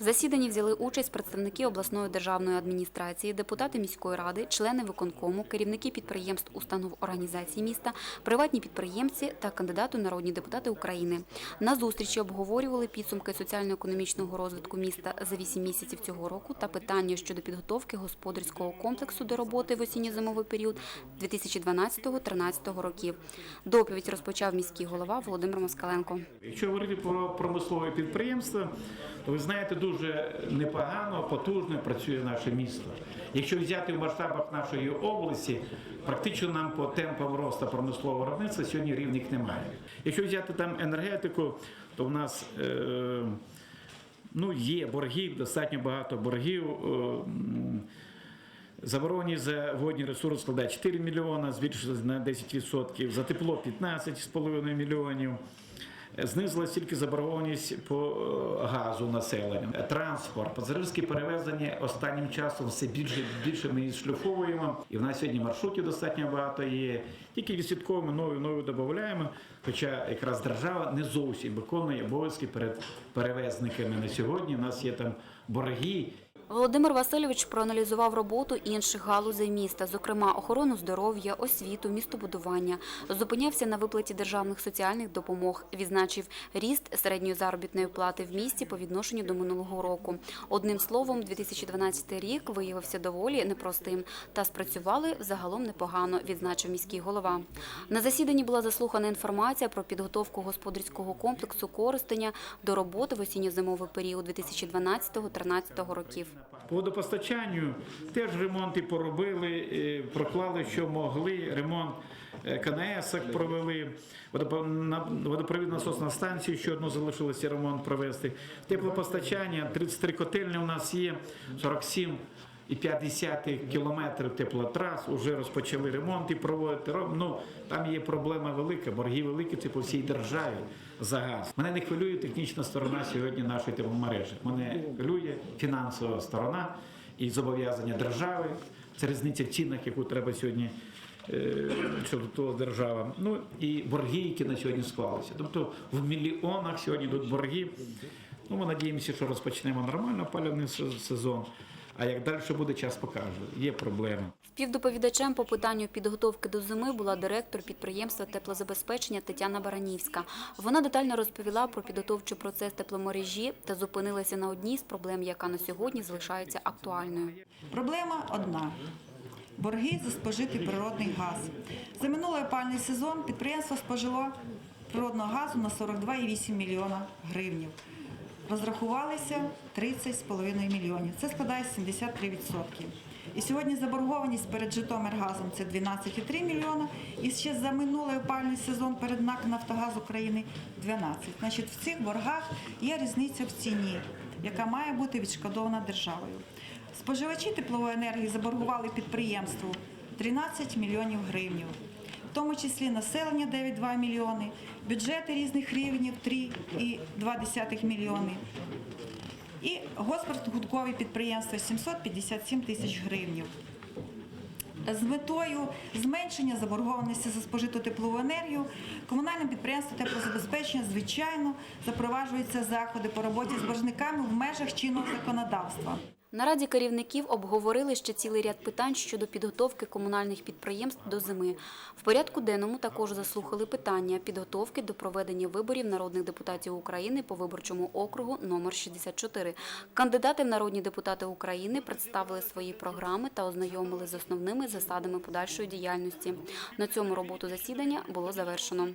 В засіданні взяли участь представники обласної державної адміністрації, депутати міської ради, члени виконкому, керівники підприємств, установ організацій міста, приватні підприємці та кандидати народні депутати України. На зустрічі обговорювали підсумки соціально-економічного розвитку міста за 8 місяців цього року та питання щодо підготовки господарського комплексу до роботи в осінньо-зимовий період 2012-2013 років. Доповідь розпочав міський голова Володимир Москаленко. Якщо говорити про промислове підприємство, то ви знаєте, дуже непогано, потужно працює наше місто. Якщо взяти в масштабах нашої області, практично нам по темпам росту промислового виробництва сьогодні рівних немає. Якщо взяти там енергетику, то в нас е, ну, є боргів, достатньо багато боргів. Е, м, Заборонені за водні ресурси складає 4 мільйона, збільшилось на 10%, за тепло 15,5 мільйонів. Знизилась тільки заборгованість по е, газу населення. Транспорт, пасажирські перевезення останнім часом все більше більше ми шлюфовуємо. І в нас сьогодні маршрутів достатньо багато є. Тільки відслідковуємо нові нові додаємо. Хоча якраз держава не зовсім виконує обов'язки перед перевезниками на сьогодні. У нас є там борги. Володимир Васильович проаналізував роботу інших галузей міста, зокрема охорону здоров'я, освіту, містобудування. Зупинявся на виплаті державних соціальних допомог. Відзначив ріст середньої заробітної плати в місті по відношенню до минулого року. Одним словом, 2012 рік виявився доволі непростим та спрацювали загалом непогано, відзначив міський голова. На засіданні була заслухана інформація про підготовку господарського комплексу користення до роботи в осінньо-зимовий період 2012-2013 років. По водопостачанню теж ремонти поробили, е, проклали, що могли. Ремонт е, КНС провели, водопровідна насосна станція, ще одну залишилося ремонт провести. Теплопостачання, 33 котельні у нас є, 47 і 50 кілометрів теплотрас, вже розпочали ремонти проводити. Роб- Ну, там є проблема велика, борги великі, це по всій державі за газ. Мене не хвилює технічна сторона сьогодні нашої тепломережі. Мене хвилює фінансова сторона і зобов'язання держави. Це різниця в цінах, яку треба сьогодні е, щодо того держава. Ну і борги, які на сьогодні склалися. Тобто в мільйонах сьогодні йдуть борги. Ну, ми надіємося, що розпочнемо нормально опалювальний сезон. А як далі буде, час покаже. Є проблеми. Співдоповідачем по питанню підготовки до зими була директор підприємства теплозабезпечення Тетяна Баранівська. Вона детально розповіла про підготовчий процес тепломережі та зупинилася на одній з проблем, яка на сьогодні залишається актуальною. Проблема одна. Борги за спожитий природний газ. За минулий опальний сезон підприємство спожило природного газу на 42,8 мільйона гривнів. Розрахувалися 30,5 мільйонів. Це складає 73%. І сьогодні заборгованість перед Житомиргазом це 12,3 мільйона. І ще за минулий опальний сезон перед НАК Нафтогаз України 12. Значить, в цих боргах є різниця в ціні, яка має бути відшкодована державою. Споживачі теплової енергії заборгували підприємству 13 мільйонів гривень, тому числі населення 9,2 мільйони, бюджети різних рівнів 3,2 мільйони і господарсько-гудкові підприємства 757 тисяч гривень. З метою зменшення заборгованості за спожиту теплову енергію комунальним підприємством теплозабезпечення звичайно запроваджуються заходи по роботі з боржниками в межах чинного законодавства. На раді керівників обговорили ще цілий ряд питань щодо підготовки комунальних підприємств до зими. В порядку денному також заслухали питання підготовки до проведення виборів народних депутатів України по виборчому округу номер 64. Кандидати в народні депутати України представили свої програми та ознайомили з основними засадами подальшої діяльності. На цьому роботу засідання було завершено.